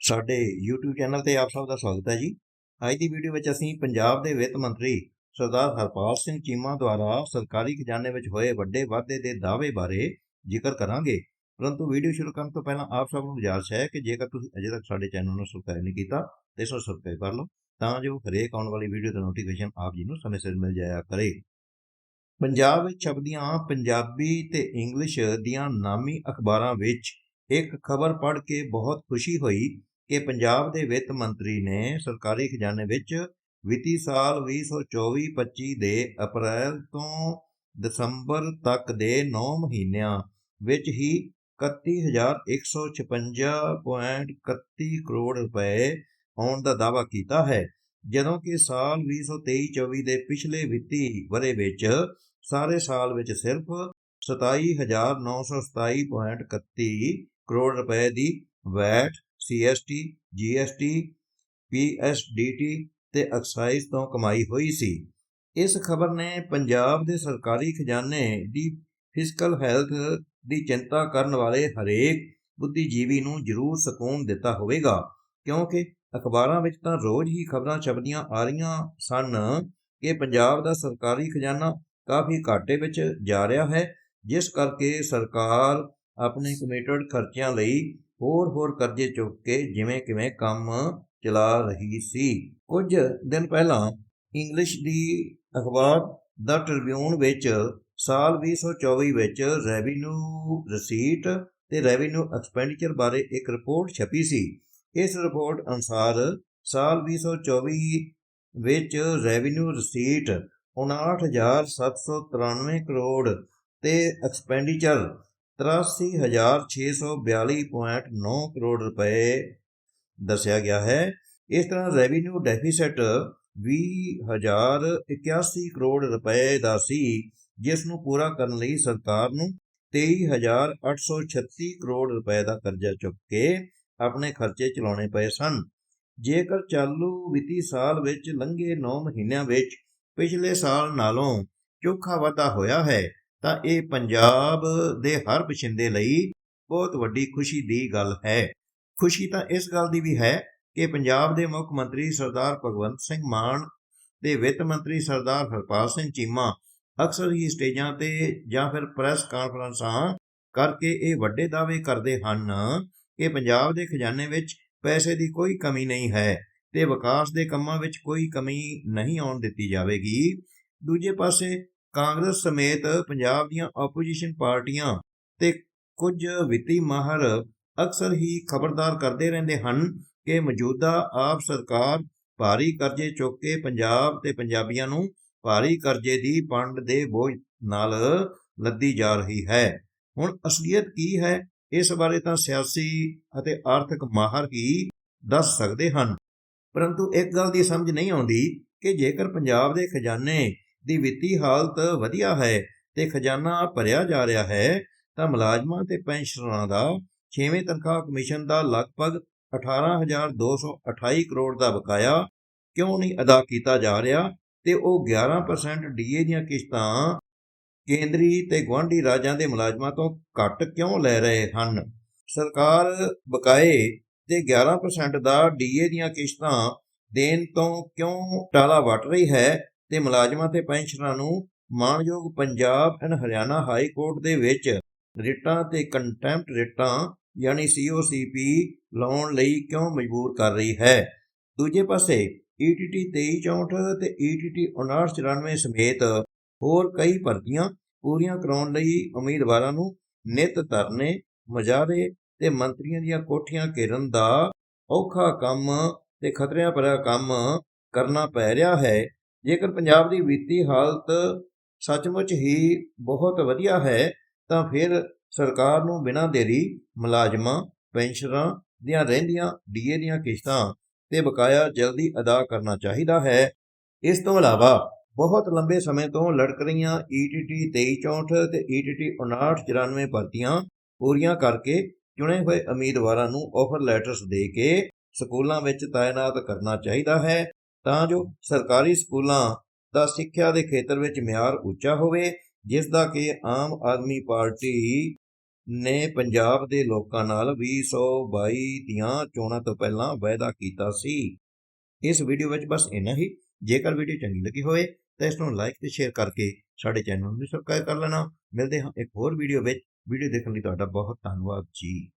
ਸਾਡੇ YouTube channel ਤੇ ਆਪ ਸਭ ਦਾ ਸਵਾਗਤ ਹੈ ਜੀ। ਅੱਜ ਦੀ ਵੀਡੀਓ ਵਿੱਚ ਅਸੀਂ ਪੰਜਾਬ ਦੇ ਵਿੱਤ ਮੰਤਰੀ ਸਰਦਾਰ ਹਰਪਾਲ ਸਿੰਘ ਚੀਮਾ ਦੁਆਰਾ ਸਰਕਾਰੀ ਖਜ਼ਾਨੇ ਵਿੱਚ ਹੋਏ ਵੱਡੇ ਵਾਧੇ ਦੇ ਦਾਅਵੇ ਬਾਰੇ ਜ਼ਿਕਰ ਕਰਾਂਗੇ। ਪਰੰਤੂ ਵੀਡੀਓ ਸ਼ੁਰੂ ਕਰਨ ਤੋਂ ਪਹਿਲਾਂ ਆਪ ਸਭ ਨੂੰ ਗੁਜ਼ਾਰਿਸ਼ ਹੈ ਕਿ ਜੇਕਰ ਤੁਸੀਂ ਅਜੇ ਤੱਕ ਸਾਡੇ ਚੈਨਲ ਨੂੰ ਸਬਸਕ੍ਰਾਈਬ ਨਹੀਂ ਕੀਤਾ, ਤਾਂ ਇਸ ਨੂੰ ਸਬਸਕ੍ਰਾਈਬ ਕਰ ਲਓ, ਤਾਂ ਜੋ ਹਰੇਕ ਆਉਣ ਵਾਲੀ ਵੀਡੀਓ ਦਾ ਨੋਟੀਫਿਕੇਸ਼ਨ ਆਪ ਜੀ ਨੂੰ ਸਮੇਂ ਸਿਰ ਮਿਲ ਜਾਇਆ ਕਰੇ। ਪੰਜਾਬ ਵਿੱਚ ਛਪਦੀਆਂ ਪੰਜਾਬੀ ਤੇ ਇੰਗਲਿਸ਼ ਦੀਆਂ ਨਾਮੀ ਅਖਬਾਰਾਂ ਵਿੱਚ ਇੱਕ ਖਬਰ ਪੜ੍ਹ ਕੇ ਬਹੁਤ ਖੁਸ਼ੀ ਹੋਈ ਕਿ ਪੰਜਾਬ ਦੇ ਵਿੱਤ ਮੰਤਰੀ ਨੇ ਸਰਕਾਰੀ ਖਜ਼ਾਨੇ ਵਿੱਚ ਵਿੱਤੀ ਸਾਲ 2024-25 ਦੇ ਅਪ੍ਰੈਲ ਤੋਂ ਦਸੰਬਰ ਤੱਕ ਦੇ 9 ਮਹੀਨਿਆਂ ਵਿੱਚ ਹੀ 31156.31 ਕਰੋੜ ਰੁਪਏ ਆਉਣ ਦਾ ਦਾਅਵਾ ਕੀਤਾ ਹੈ, ਜਦੋਂ ਕਿ ਸਾਲ 2023-24 ਦੇ ਪਿਛਲੇ ਵਿੱਤੀ ਵਰੇ ਵਿੱਚ ਸਾਰੇ ਸਾਲ ਵਿੱਚ ਸਿਰਫ 27927.31 ਕਰੋੜ ਰੁਪਏ ਦੀ ਵੈਟ ਸੀਐਸਟੀ ਜੀਐਸਟੀ ਪੀਐਸਡੀਟੀ ਤੇ ਐਕਸਾਈਜ਼ ਤੋਂ ਕਮਾਈ ਹੋਈ ਸੀ। ਇਸ ਖਬਰ ਨੇ ਪੰਜਾਬ ਦੇ ਸਰਕਾਰੀ ਖਜ਼ਾਨੇ ਦੀ ਫਿਸਕਲ ਹੈਲਥ ਦੀ ਚਿੰਤਾ ਕਰਨ ਵਾਲੇ ਹਰੇਕ ਬੁੱਧੀਜੀਵੀ ਨੂੰ ਜ਼ਰੂਰ ਸਕੂਨ ਦਿੱਤਾ ਹੋਵੇਗਾ, ਕਿਉਂਕਿ ਅਖਬਾਰਾਂ ਵਿੱਚ ਤਾਂ ਰੋਜ਼ ਹੀ ਖਬਰਾਂ ਛਪਦੀਆਂ ਆ ਰਹੀਆਂ ਸਨ ਕਿ ਪੰਜਾਬ ਦਾ ਸਰਕਾਰੀ ਖਜ਼ਾਨਾ ਕਾਫੀ ਘਾਟੇ ਵਿੱਚ ਜਾ ਰਿਹਾ ਹੈ, ਜਿਸ ਕਰਕੇ ਸਰਕਾਰ ਆਪਣੇ ਕਮਿਟਡ ਖਰਚਿਆਂ ਲਈ ਹੋਰ ਹੋਰ ਕਰਜ਼ੇ ਚੁੱਕ ਕੇ ਜਿਵੇਂ ਕਿਵੇਂ ਕੰਮ ਚਲਾ ਰਹੀ ਸੀ। ਕੁਝ ਦਿਨ ਪਹਿਲਾਂ ਇੰਗਲਿਸ਼ ਦੀ ਅਖਬਾਰ ਦਾ ਟ੍ਰਿਬਿਊਨ ਵਿੱਚ ਸਾਲ 2024 ਵਿੱਚ ਰੈਵਨਿਊ ਰਸੀਟ ਤੇ ਰੈਵਨਿਊ ਐਕਸਪੈਂਡੀਚਰ ਬਾਰੇ ਇੱਕ ਰਿਪੋਰਟ ਛਪੀ ਸੀ। ਇਸ ਰਿਪੋਰਟ ਅਨੁਸਾਰ ਸਾਲ 2024 ਵਿੱਚ ਰੈਵਨਿਊ ਰਸੀਟ 59793 ਕਰੋੜ ਤੇ ਐਕਸਪੈਂਡੀਚਰ 83642.9 ਕਰੋੜ ਰੁਪਏ ਦੱਸਿਆ ਗਿਆ ਹੈ। ਇਸ ਤਰ੍ਹਾਂ ਰੈਵਨਿਊ ਡੈਫਿਸਿਟ 20081 ਕਰੋੜ ਰੁਪਏ ਦਾ ਸੀ, ਜਿਸ ਨੂੰ ਪੂਰਾ ਕਰਨ ਲਈ ਸਰਕਾਰ ਨੂੰ 23836 ਕਰੋੜ ਰੁਪਏ ਦਾ ਕਰਜ਼ਾ ਚੁੱਕ ਕੇ ਆਪਣੇ ਖਰਚੇ ਚਲਾਉਣੇ ਪਏ ਸਨ। ਜੇਕਰ ਚਾਲੂ ਵਿੱਤੀ ਸਾਲ ਵਿੱਚ ਲੰਘੇ 9 ਮਹੀਨਿਆਂ ਵਿੱਚ ਪਿਛਲੇ ਸਾਲ ਨਾਲੋਂ ਚੋਖਾ ਵਾਧਾ ਹੋਇਆ ਹੈ ਤਾਂ ਇਹ ਪੰਜਾਬ ਦੇ ਹਰ ਪਛਿੰਦੇ ਲਈ ਬਹੁਤ ਵੱਡੀ ਖੁਸ਼ੀ ਦੀ ਗੱਲ ਹੈ। ਖੁਸ਼ੀ ਤਾਂ ਇਸ ਗੱਲ ਦੀ ਵੀ ਹੈ ਕਿ ਪੰਜਾਬ ਦੇ ਮੁੱਖ ਮੰਤਰੀ ਸਰਦਾਰ ਭਗਵੰਤ ਸਿੰਘ ਮਾਨ ਤੇ ਵਿੱਤ ਮੰਤਰੀ ਸਰਦਾਰ ਹਰਪਾਲ ਸਿੰਘ ਚੀਮਾ ਅਕਸਰ ਹੀ ਸਟੇਜਾਂ ਤੇ ਜਾਂ ਫਿਰ ਪ੍ਰੈਸ ਕਾਨਫਰੰਸਾਂ ਕਰਕੇ ਇਹ ਵੱਡੇ ਦਾਅਵੇ ਕਰਦੇ ਹਨ ਕਿ ਪੰਜਾਬ ਦੇ ਖਜ਼ਾਨੇ ਵਿੱਚ ਪੈਸੇ ਦੀ ਕੋਈ ਕਮੀ ਨਹੀਂ ਹੈ ਤੇ ਵਿਕਾਸ ਦੇ ਕੰਮਾਂ ਵਿੱਚ ਕੋਈ ਕਮੀ ਨਹੀਂ ਆਉਣ ਦਿੱਤੀ ਜਾਵੇਗੀ। ਦੂਜੇ ਪਾਸੇ ਕਾਂਗਰਸ ਸਮੇਤ ਪੰਜਾਬ ਦੀਆਂ ਆਪੋਜੀਸ਼ਨ ਪਾਰਟੀਆਂ ਤੇ ਕੁਝ ਵਿੱਤੀ ਮਾਹਰ ਅਕਸਰ ਹੀ ਖਬਰਦਾਰ ਕਰਦੇ ਰਹਿੰਦੇ ਹਨ ਕਿ ਮੌਜੂਦਾ ਆਪ ਸਰਕਾਰ ਭਾਰੀ ਕਰਜ਼ੇ ਚੁੱਕ ਕੇ ਪੰਜਾਬ ਤੇ ਪੰਜਾਬੀਆਂ ਨੂੰ ਭਾਰੀ ਕਰਜ਼ੇ ਦੀ ਪੰਡ ਦੇ ਬੋਝ ਨਾਲ ਲੱਦੀ ਜਾ ਰਹੀ ਹੈ। ਹੁਣ ਅਸਲੀਅਤ ਕੀ ਹੈ, ਇਸ ਬਾਰੇ ਤਾਂ ਸਿਆਸੀ ਅਤੇ ਆਰਥਿਕ ਮਾਹਰ ਹੀ ਦੱਸ ਸਕਦੇ ਹਨ। ਪਰੰਤੂ ਇੱਕ ਗੱਲ ਦੀ ਸਮਝ ਨਹੀਂ ਆਉਂਦੀ ਕਿ ਜੇਕਰ ਪੰਜਾਬ ਦੇ ਖਜ਼ਾਨੇ ਦੀ ਵਿੱਤੀ ਹਾਲਤ ਵਧੀਆ ਹੈ ਤੇ ਖਜ਼ਾਨਾ ਭਰਿਆ ਜਾ ਰਿਹਾ ਹੈ, ਤਾਂ ਮੁਲਾਜ਼ਮਾਂ ਤੇ ਪੈਨਸ਼ਨਰਾਂ ਦਾ 6ਵੇਂ ਤਨਖਾਹ ਕਮਿਸ਼ਨ ਦਾ ਲਗਭਗ 18228 ਕਰੋੜ ਦਾ ਬਕਾਇਆ ਕਿਉਂ ਨਹੀਂ ਅਦਾ ਕੀਤਾ ਜਾ ਰਿਹਾ ਤੇ ਉਹ 11% ਡੀਏ ਦੀਆਂ ਕਿਸ਼ਤਾਂ ਕੇਂਦਰੀ ਤੇ ਗੁਆਂਢੀ ਰਾਜਾਂ ਦੇ ਮੁਲਾਜ਼ਮਾਂ ਤੋਂ ਘੱਟ ਕਿਉਂ ਲੈ ਰਹੇ ਹਨ? ਸਰਕਾਰ ਬਕਾਏ ਤੇ 11% ਦਾ ਡੀਏ ਦੀਆਂ ਕਿਸ਼ਤਾਂ ਦੇਣ ਤੋਂ ਕਿਉਂ ਟਾਲਾ ਵੱਟ ਰਹੀ ਹੈ? ਤੇ ਮੁਲਾਜ਼ਮਾਂ ਤੇ ਪੈਨਸ਼ਨਰਾਂ ਨੂੰ ਮਾਣਯੋਗ Punjab and Haryana high court ਦੇ ਵਿੱਚ ਰਿਟਾਂ ਤੇ ਕੰਟੈਂਪਟ ਰਿਟਾਂ, ਯਾਨੀ ਸੀਓਸੀਪੀ ਲਾਉਣ ਲਈ ਕਿਉਂ ਮਜਬੂਰ ਕਰ ਰਹੀ ਹੈ? ਦੂਜੇ ਪਾਸੇ E ਈਟੀਟੀ 2364 ਤੇ E ਈਟੀਟੀ 5994 ਸਮੇਤ ਹੋਰ ਕਈ ਭਰਤੀਆਂ ਪੂਰੀਆਂ ਕਰਾਉਣ ਲਈ ਉਮੀਦਵਾਰਾਂ ਨੂੰ ਨਿਤ ਧਰਨੇ, ਮੁਜ਼ਾਹਰੇ ਤੇ ਮੰਤਰੀਆਂ ਦੀਆਂ ਕੋਠੀਆਂ ਘੇਰਨ ਦਾ ਔਖਾ ਕੰਮ ਤੇ ਖਤਰਿਆਂ ਭਰਿਆ ਕੰਮ ਕਰਨਾ ਪੈ ਰਿਹਾ ਹੈ। ਜੇਕਰ ਪੰਜਾਬ ਦੀ ਵਿੱਤੀ ਹਾਲਤ ਸੱਚਮੁੱਚ ਹੀ ਬਹੁਤ ਵਧੀਆ ਹੈ, ਤਾਂ ਫਿਰ ਸਰਕਾਰ ਨੂੰ ਬਿਨਾਂ ਦੇਰੀ ਮੁਲਾਜ਼ਮਾਂ, ਪੈਨਸ਼ਨਰਾਂ ਦੀਆਂ ਰਹਿੰਦੀਆਂ ਡੀਏ ਦੀਆਂ ਕਿਸ਼ਤਾਂ ਤੇ ਬਕਾਇਆ ਜਲਦੀ ਅਦਾ ਕਰਨਾ ਚਾਹੀਦਾ ਹੈ। ਇਸ ਤੋਂ ਇਲਾਵਾ ਬਹੁਤ ਲੰਬੇ ਸਮੇਂ ਤੋਂ ਲੜਕ ਰਹੀਆਂ E ਈਟੀਟੀ 2364 ਤੇ E ਈਟੀਟੀ 5994 ਭਰਤੀਆਂ ਪੂਰੀਆਂ ਕਰਕੇ ਚੁਣੇ ਹੋਏ ਉਮੀਦਵਾਰਾਂ ਨੂੰ ਆਫਰ ਲੈਟਰਸ ਦੇ ਕੇ ਸਕੂਲਾਂ ਵਿੱਚ ਤਾਇਨਾਤ ਕਰਨਾ ਚਾਹੀਦਾ ਹੈ। ਤਾਂ ਜੋ ਸਰਕਾਰੀ ਸਕੂਲਾਂ ਦਾ ਸਿੱਖਿਆ ਦੇ ਖੇਤਰ ਵਿੱਚ ਮਿਆਰ ਉੱਚਾ ਹੋਵੇ, ਜਿਸ ਦਾ ਕਿ ਆਮ ਆਦਮੀ ਪਾਰਟੀ ਨੇ ਪੰਜਾਬ ਦੇ ਲੋਕਾਂ ਨਾਲ 2022 ਦੀਆਂ ਚੋਣਾਂ ਤੋਂ ਪਹਿਲਾਂ ਵਾਅਦਾ ਕੀਤਾ ਸੀ। ਇਸ ਵੀਡੀਓ ਵਿੱਚ ਬਸ ਇੰਨਾ ਹੀ। ਜੇਕਰ ਵੀਡੀਓ ਚੰਗੀ ਲੱਗੀ ਹੋਵੇ, ਤਾਂ ਇਸ ਨੂੰ ਲਾਈਕ ਤੇ ਸ਼ੇਅਰ ਕਰਕੇ ਸਾਡੇ ਚੈਨਲ ਨੂੰ ਸਬਸਕ੍ਰਾਈਬ ਕਰ ਲੈਣਾ। ਮਿਲਦੇ ਹਾਂ ਇੱਕ ਹੋਰ ਵੀਡੀਓ ਵਿੱਚ। ਵੀਡੀਓ ਦੇਖਣ ਲਈ ਤੁਹਾਡਾ ਬਹੁਤ ਧੰਨਵਾਦ ਜੀ।